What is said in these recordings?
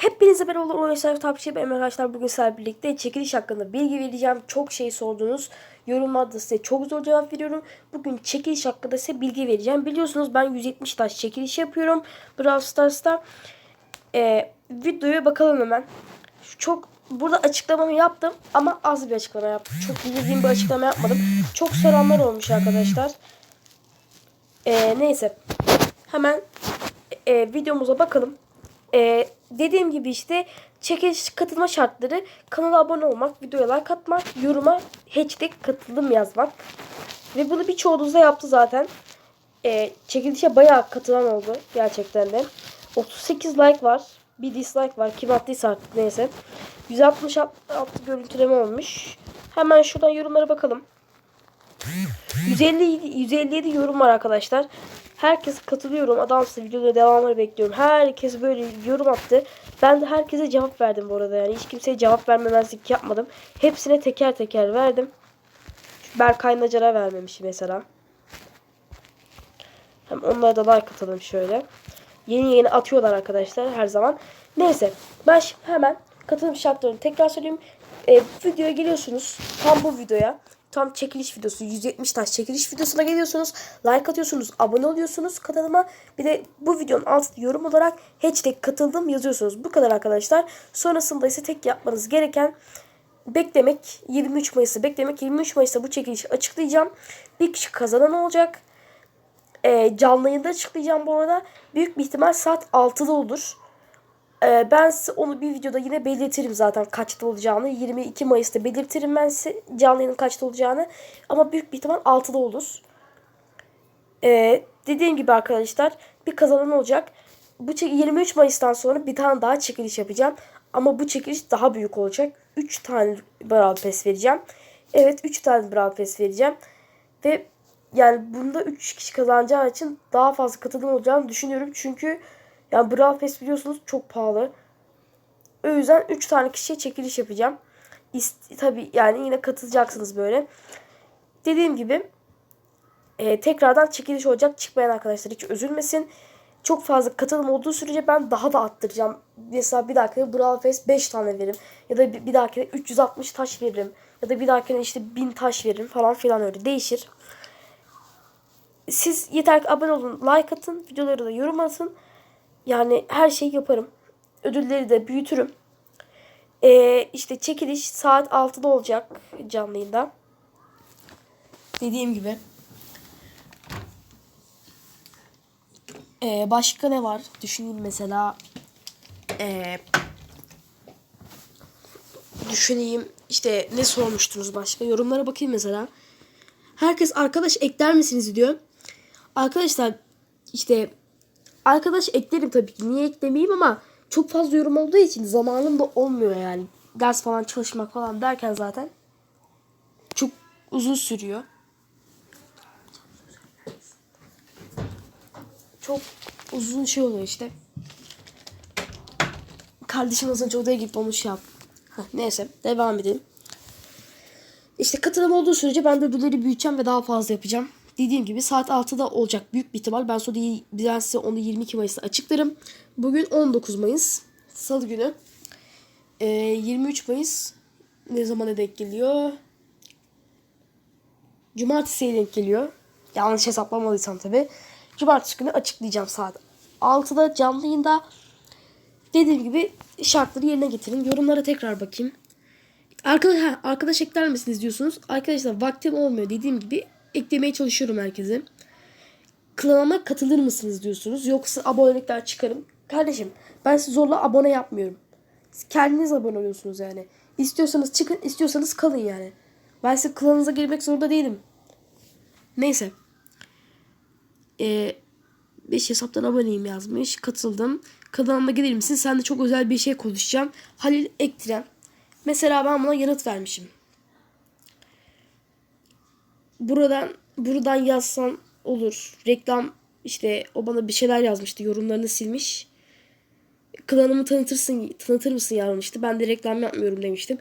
Hepinize merhaba oyuncular takipçi benim arkadaşlar bugün sizlerle birlikte çekiliş hakkında bilgi vereceğim. Çok şey sordunuz. Yorumlarda size çok zor cevap veriyorum. Bugün çekiliş hakkında size bilgi vereceğim. Biliyorsunuz ben 170 taş çekiliş yapıyorum Brawl Stars'ta. Ee, videoya bakalım hemen. Çok burada açıklamamı yaptım ama az bir açıklama yaptım. Çok bildiğim bir açıklama yapmadım. Çok soranlar olmuş arkadaşlar. Ee, neyse. Hemen e, videomuza bakalım. E, dediğim gibi işte çekiliş katılma şartları kanala abone olmak, videoya like atmak, yoruma hashtag katıldım yazmak. Ve bunu birçoğunuz da yaptı zaten. E, çekilişe bayağı katılan oldu gerçekten de. 38 like var. Bir dislike var. Kim attıysa artık neyse. 166 görüntüleme olmuş. Hemen şuradan yorumlara bakalım. 150 157 yorum var arkadaşlar. Herkes katılıyorum. Adamsın videoda devamını bekliyorum. Herkes böyle yorum attı. Ben de herkese cevap verdim bu arada yani. Hiç kimseye cevap vermemezlik yapmadım. Hepsine teker teker verdim. Berkay Nacar'a vermemişim mesela. Hem onlara da like atalım şöyle. Yeni yeni atıyorlar arkadaşlar her zaman. Neyse ben şimdi hemen katılım şartlarını tekrar söyleyeyim. Ee, videoya geliyorsunuz. Tam bu videoya. Tam çekiliş videosu 170 taş çekiliş videosuna geliyorsunuz. Like atıyorsunuz. Abone oluyorsunuz kanalıma. Bir de bu videonun altında yorum olarak hashtag katıldım yazıyorsunuz. Bu kadar arkadaşlar. Sonrasında ise tek yapmanız gereken beklemek 23 Mayıs'ı beklemek 23 Mayıs'ta bu çekilişi açıklayacağım. Bir kişi kazanan olacak. Ee, canlı yayında açıklayacağım bu arada. Büyük bir ihtimal saat 6'da olur. Ee, ben onu bir videoda yine belirtirim zaten kaçta olacağını. 22 Mayıs'ta belirtirim ben size canlı yayının kaçta olacağını. Ama büyük bir ihtimal 6'da olur. Ee, dediğim gibi arkadaşlar bir kazanan olacak. Bu çek- 23 Mayıs'tan sonra bir tane daha çekiliş yapacağım. Ama bu çekiliş daha büyük olacak. 3 tane Brawl Pass vereceğim. Evet 3 tane Brawl Pass vereceğim. Ve yani bunda 3 kişi kazanacağı için daha fazla katılım olacağını düşünüyorum. Çünkü yani Brawl Pass biliyorsunuz çok pahalı. O yüzden 3 tane kişiye çekiliş yapacağım. İst tabii yani yine katılacaksınız böyle. Dediğim gibi e, tekrardan çekiliş olacak. Çıkmayan arkadaşlar hiç üzülmesin. Çok fazla katılım olduğu sürece ben daha da arttıracağım. Mesela bir dahakine Brawl Pass 5 tane veririm. Ya da bir, bir dahakine 360 taş veririm. Ya da bir dahakine işte 1000 taş veririm falan filan öyle değişir. Siz yeter ki abone olun, like atın, videoları da yorum atın. Yani her şeyi yaparım. Ödülleri de büyütürüm. Ee, işte çekiliş saat 6'da olacak canlı. Dediğim gibi. Ee, başka ne var? Düşüneyim mesela. Ee, düşüneyim. İşte ne sormuştunuz başka? Yorumlara bakayım mesela. Herkes arkadaş ekler misiniz diyor. Arkadaşlar işte arkadaş eklerim tabii ki. Niye eklemeyeyim ama çok fazla yorum olduğu için zamanım da olmuyor yani. Ders falan çalışmak falan derken zaten çok uzun sürüyor. Çok uzun şey oluyor işte. Kardeşim az önce odaya gidip onu şey yap. Heh, neyse devam edelim. İşte katılım olduğu sürece ben de ödülleri büyüteceğim ve daha fazla yapacağım. Dediğim gibi saat 6'da olacak büyük bir ihtimal. Ben sonra ben size onu 22 Mayıs'ta açıklarım. Bugün 19 Mayıs. Salı günü. Ee, 23 Mayıs ne zamana denk geliyor? Cumartesiye denk geliyor. Yanlış hesaplamadıysam tabi. Cumartesi günü açıklayacağım saat 6'da canlı yayında. Dediğim gibi şartları yerine getirin. Yorumlara tekrar bakayım. Arkadaş, arkadaş ekler misiniz diyorsunuz. Arkadaşlar vaktim olmuyor dediğim gibi eklemeye çalışıyorum herkese. Kanalıma katılır mısınız diyorsunuz. Yoksa abonelikten çıkarım. Kardeşim ben sizi zorla abone yapmıyorum. Siz kendiniz abone oluyorsunuz yani. İstiyorsanız çıkın istiyorsanız kalın yani. Ben size klanınıza girmek zorunda değilim. Neyse. Ee, 5 hesaptan aboneyim yazmış. Katıldım. Kanalıma gelir misin? Sen de çok özel bir şey konuşacağım. Halil Ektiren. Mesela ben buna yanıt vermişim. Buradan buradan yazsan olur. Reklam işte o bana bir şeyler yazmıştı. Yorumlarını silmiş. Klanımı tanıtırsın, tanıtır mısın yazmıştı. Ben de reklam yapmıyorum demiştim.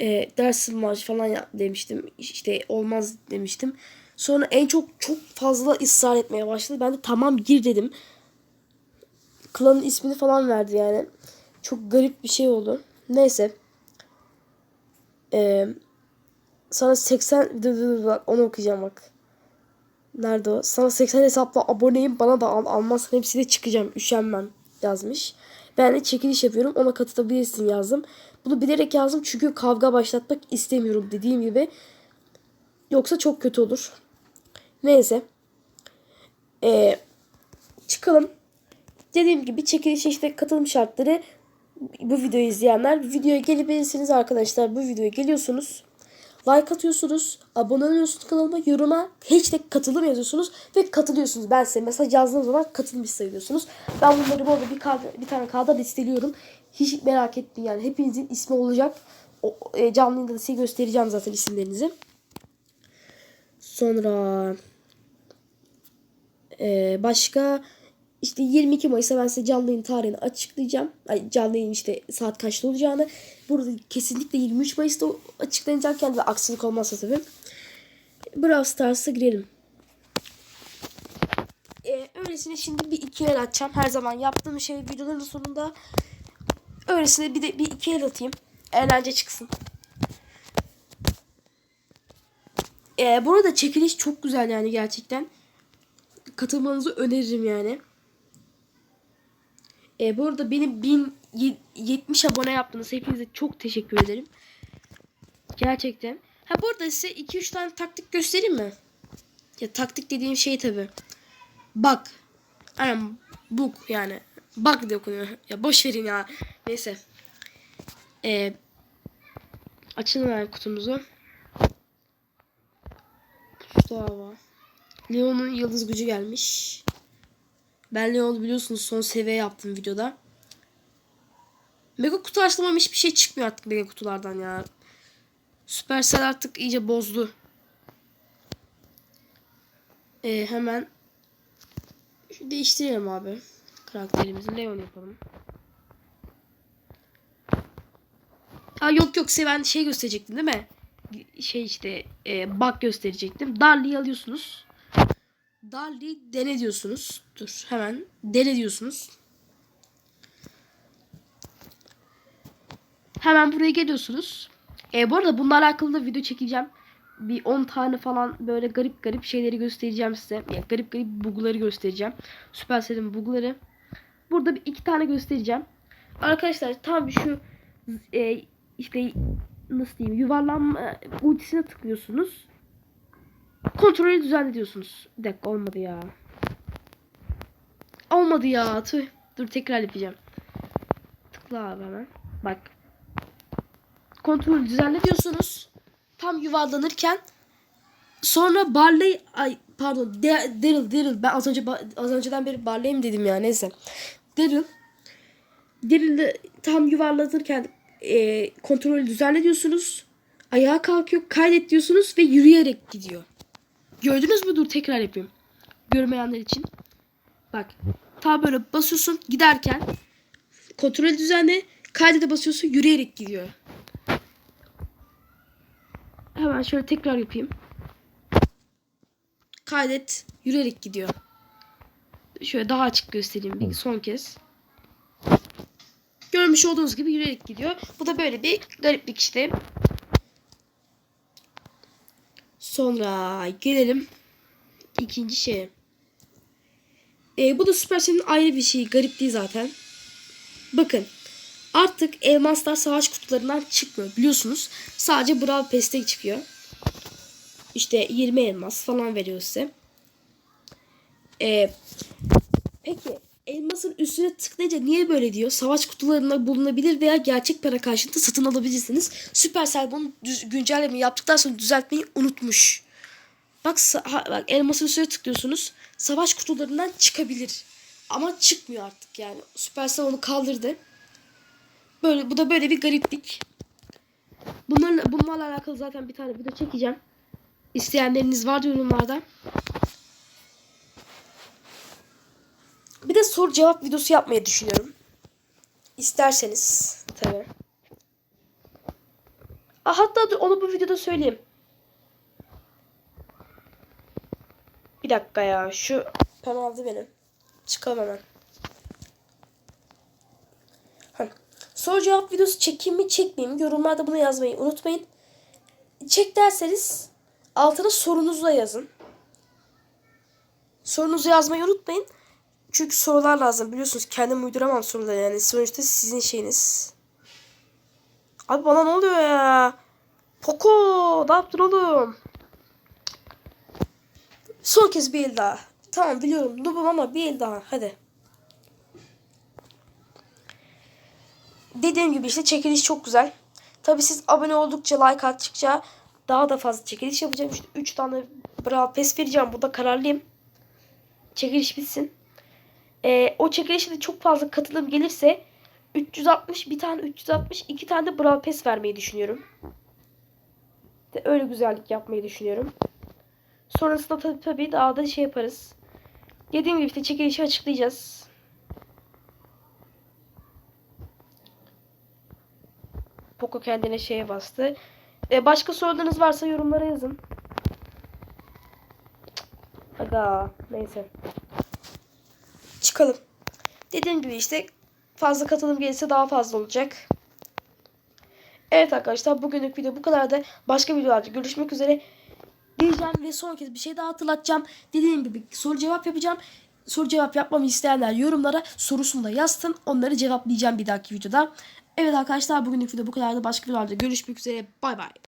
E, dersim var falan yap demiştim. İşte olmaz demiştim. Sonra en çok çok fazla ısrar etmeye başladı. Ben de tamam gir dedim. Klanın ismini falan verdi yani. Çok garip bir şey oldu. Neyse. Ee, sana 80 dur, dur, dur, bak onu okuyacağım bak. Nerede o? Sana 80 hesapla aboneyim bana da al. Almazsan hepsiyle çıkacağım. Üşenmem yazmış. Ben de çekiliş yapıyorum. Ona katılabilirsin yazdım. Bunu bilerek yazdım çünkü kavga başlatmak istemiyorum dediğim gibi. Yoksa çok kötü olur. Neyse. Ee, çıkalım. Dediğim gibi çekiliş işte katılım şartları bu videoyu izleyenler videoya gelebilirsiniz arkadaşlar. Bu videoya geliyorsunuz. Like atıyorsunuz. Abone oluyorsunuz kanalıma. Yoruma hashtag katılım yazıyorsunuz. Ve katılıyorsunuz. Ben size mesaj yazdığım zaman katılmış sayıyorsunuz. Ben bunları bu arada bir, kağıda, bir tane kağıda listeliyorum. Hiç merak etmeyin yani. Hepinizin ismi olacak. O, e, canlı yayında da size göstereceğim zaten isimlerinizi. Sonra e, başka işte 22 Mayıs'ta ben size canlı yayın tarihini açıklayacağım. Ay, canlı yayın işte saat kaçta olacağını. Burada kesinlikle 23 Mayıs'ta açıklanacak yani aksilik olmazsa tabii. Brawl Stars'a girelim. Ee, öylesine şimdi bir iki el atacağım. Her zaman yaptığım şey videoların sonunda öylesine bir de bir iki el atayım. Eğlence çıksın. Ee, bu çekiliş çok güzel yani gerçekten. Katılmanızı öneririm yani. E, bu arada benim 1070 abone yaptınız. Hepinize çok teşekkür ederim. Gerçekten. Ha bu arada size 2-3 tane taktik göstereyim mi? Ya taktik dediğim şey tabi. Bak. Aynen bug yani. Bug diye okunuyor. Ya boş verin ya. Neyse. E, açın hemen kutumuzu. Mustafa. Leon'un yıldız gücü gelmiş. Ben Leon'u biliyorsunuz son seviye yaptım videoda. Mega kutu açlamam hiçbir şey çıkmıyor artık mega kutulardan ya. Supercell artık iyice bozdu. Ee, hemen şu değiştirelim abi. Karakterimizi Leon yapalım. Aa yok yok size ben şey gösterecektim değil mi? Şey işte e, bug gösterecektim. Darly'yi alıyorsunuz. Darly dene diyorsunuz. Dur hemen dene diyorsunuz. Hemen buraya geliyorsunuz. E, bu arada bununla alakalı da video çekeceğim. Bir 10 tane falan böyle garip garip şeyleri göstereceğim size. Yani garip garip bugları göstereceğim. Supercell'in bugları. Burada bir iki tane göstereceğim. Arkadaşlar tam şu e, işte nasıl diyeyim yuvarlanma ultisine tıklıyorsunuz. Kontrolü düzenliyorsunuz. Bir dakika olmadı ya. Olmadı ya. Tüh. Dur tekrar yapacağım. Tıkla abi hemen. Bak. Kontrolü düzenle diyorsunuz. Tam yuvarlanırken sonra Barley ay pardon Daryl Daryl ben az önce az önceden beri Barley mi dedim ya neyse. Daryl Daryl'ı tam yuvarlanırken e, kontrolü düzenle diyorsunuz. Ayağa kalkıyor, kaydet diyorsunuz ve yürüyerek gidiyor. Gördünüz mü? Dur tekrar yapayım. Görmeyenler için. Bak. Ta böyle basıyorsun giderken kontrol düzenle kaydede basıyorsun yürüyerek gidiyor. Hemen şöyle tekrar yapayım. Kaydet yürüyerek gidiyor. Şöyle daha açık göstereyim bir son kez. Görmüş olduğunuz gibi yürüyerek gidiyor. Bu da böyle bir gariplik işte. Sonra gelelim ikinci şeye. E, bu da Supercell'in ayrı bir şeyi. Garip değil zaten. Bakın. Artık elmaslar savaş kutularından çıkmıyor. Biliyorsunuz. Sadece Brawl Pass'te çıkıyor. İşte 20 elmas falan veriyor size. E, peki elmasın üstüne tıklayınca niye böyle diyor? Savaş kutularında bulunabilir veya gerçek para karşılığında satın alabilirsiniz. Supercell bunu düz, güncelleme yaptıktan sonra düzeltmeyi unutmuş. Bak, ha, bak elmasın üstüne tıklıyorsunuz. Savaş kutularından çıkabilir. Ama çıkmıyor artık yani. Supercell onu kaldırdı. Böyle bu da böyle bir gariplik. Bunlarla, bunlarla alakalı zaten bir tane video çekeceğim. İsteyenleriniz var yorumlarda. Bir de soru cevap videosu yapmayı düşünüyorum. İsterseniz tabi. Hatta dur, onu bu videoda söyleyeyim. Bir dakika ya. Şu pen aldı benim. Çıkalım hemen. Heh. soru cevap videosu çekeyim mi çekmeyeyim mi? Yorumlarda bunu yazmayı unutmayın. Çek derseniz altına sorunuzu da yazın. Sorunuzu yazmayı unutmayın. Çünkü sorular lazım. Biliyorsunuz kendim uyduramam soruları yani. Sonuçta sizin şeyiniz. Abi bana ne oluyor ya? Poco ne yaptın oğlum? Son kez bir el daha. Tamam biliyorum noobum ama bir el daha. Hadi. Dediğim gibi işte çekiliş çok güzel. Tabi siz abone oldukça like attıkça daha da fazla çekiliş yapacağım. İşte 3 tane Brawl Pass vereceğim. Burada kararlıyım. Çekiliş bitsin. Ee, o çekilişe de çok fazla katılım gelirse 360 bir tane 360 iki tane de Brawl Pass vermeyi düşünüyorum. De öyle güzellik yapmayı düşünüyorum. Sonrasında tabii tabii daha da şey yaparız. Dediğim gibi işte çekilişi açıklayacağız. Poco kendine şeye bastı. Ee, başka sorularınız varsa yorumlara yazın. Aga neyse. Çıkalım. Dediğim gibi işte fazla katılım gelirse daha fazla olacak. Evet arkadaşlar bugünlük video bu kadar da başka videolarda görüşmek üzere diyeceğim ve son kez bir şey daha hatırlatacağım. Dediğim gibi soru cevap yapacağım. Soru cevap yapmamı isteyenler yorumlara sorusunu da yazsın. Onları cevaplayacağım bir dahaki videoda. Evet arkadaşlar bugünlük video bu kadar da başka videolarda görüşmek üzere. Bay bay.